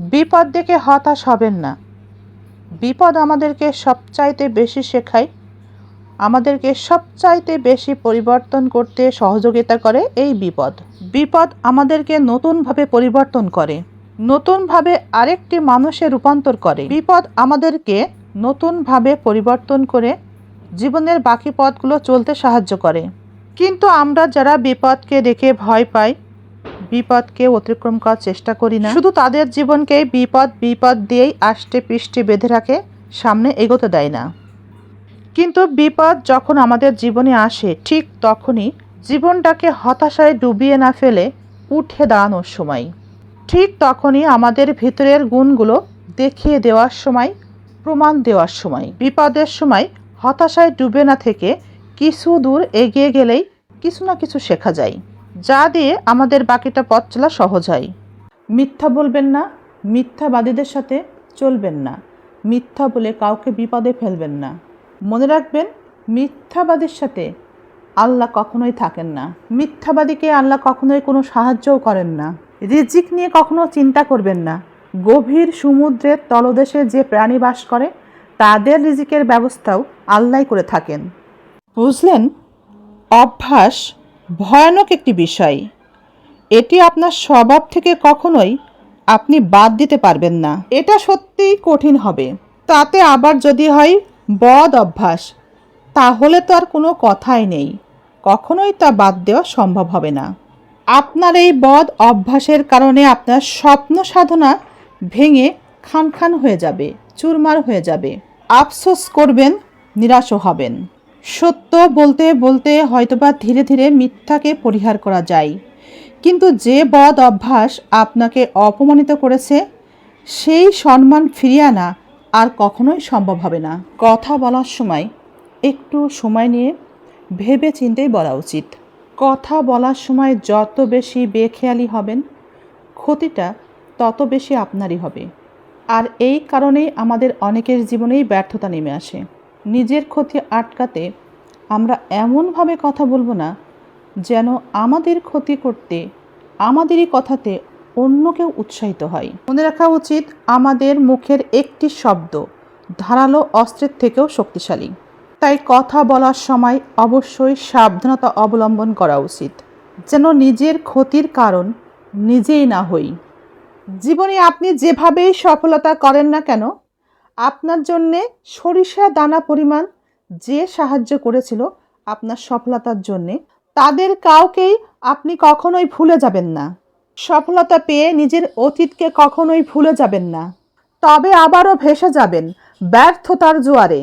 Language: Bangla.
বিপদ দেখে হতাশ হবেন না। বিপদ আমাদেরকে সবচাইতে বেশি শেখায়, আমাদেরকে সবচাইতে বেশি পরিবর্তন করতে সহযোগিতা করে এই বিপদ। বিপদ আমাদেরকে নতুনভাবে পরিবর্তন করে, নতুনভাবে আরেকটি মানুষে রূপান্তর করে। বিপদ আমাদেরকে নতুনভাবে পরিবর্তন করে জীবনের বাকি পথগুলো চলতে সাহায্য করে। কিন্তু আমরা যারা বিপদকে দেখে ভয় পাই বিপদকে অতিক্রম করার চেষ্টা করি না। শুধু তাদের জীবনকে বিপদ বিপদ দিয়েই আষ্টে পৃষ্ঠে বেঁধে রাখে, সামনে এগোতে দেয় না। কিন্তু বিপদ যখন আমাদের জীবনে আসে, ঠিক তখনই জীবনটাকে হতাশায় ডুবিয়ে না ফেলে উঠে দাঁড়ানোর সময়। ঠিক তখনই আমাদের ভিতরের গুণগুলো দেখিয়ে দেওয়ার সময়, প্রমাণ দেওয়ার সময়। বিপদের সময় হতাশায় ডুবে না থেকে কিছু দূর এগিয়ে গেলেই কিছু না কিছু শেখা যায়। যা দিয়ে আমাদের বাকিটা পথ চলা সহজ হয়। মিথ্যা বলবেন না, মিথ্যাবাদীদের সাথে চলবেন না, মিথ্যা বলে কাউকে বিপদে ফেলবেন না। মনে রাখবেন, মিথ্যাবাদীর সাথে আল্লাহ কখনোই থাকেন না। মিথ্যাবাদীকে আল্লাহ কখনোই কোনো সাহায্যও করেন না। রিজিক নিয়ে কখনো চিন্তা করবেন না। গভীর সমুদ্রের তলদেশে যে প্রাণী বাস করে, তাদের রিজিকের ব্যবস্থাও আল্লাহ করে থাকেন। বুঝলেন? অভ্যাস ভয়ানক একটি বিষয়। এটি আপনার স্বভাব থেকে কখনোই আপনি বাদ দিতে পারবেন না। এটা সত্যিই কঠিন হবে। তাতে আবার যদি হয় বদ অভ্যাস, তাহলে তো আর কোনো কথাই নেই। কখনোই তা বাদ দেওয়া সম্ভব হবে না। আপনার এই বদ অভ্যাসের কারণে আপনার স্বপ্ন সাধনা ভেঙে খান খান হয়ে যাবে, চুরমার হয়ে যাবে। আফসোস করবেন নিরাশও হবেন। সত্য বলতে বলতে হয়তোবা ধীরে ধীরে মিথ্যাকে পরিহার করা যায়। কিন্তু যে বদ অভ্যাস আপনাকে অপমানিত করেছে, সেই সম্মান ফিরিয়ে আনা আর কখনোই সম্ভব হবে না। কথা বলার সময় একটু সময় নিয়ে ভেবে চিন্তেই বলা উচিত। কথা বলার সময় যত বেশি বেখেয়ালি হবেন, ক্ষতিটা তত বেশি আপনারই হবে। আর এই কারণেই আমাদের অনেকের জীবনেই ব্যর্থতা নেমে আসে। নিজের ক্ষতি আটকাতে আমরা এমনভাবে কথা বলব না যেন আমাদের ক্ষতি করতে, আমাদেরই কথাতে অন্য কেউ উৎসাহিত হয়। মনে রাখা উচিত, আমাদের মুখের একটি শব্দ ধারালো অস্ত্রের থেকেও শক্তিশালী। তাই কথা বলার সময় অবশ্যই সাবধানতা অবলম্বন করা উচিত, যেন নিজের ক্ষতির কারণ নিজেই না হই। জীবনে আপনি যেভাবেই সফলতা করেন না কেন আপনার জন্যে সরিষা দানা পরিমাণ যে সাহায্য করেছিল আপনার সফলতার জন্যে, তাদের কাউকেই আপনি কখনোই ভুলে যাবেন না। সফলতা পেয়ে নিজের অতীতকে কখনোই ভুলে যাবেন না। তবে আবারও ভেসে যাবেন ব্যর্থতার জোয়ারে।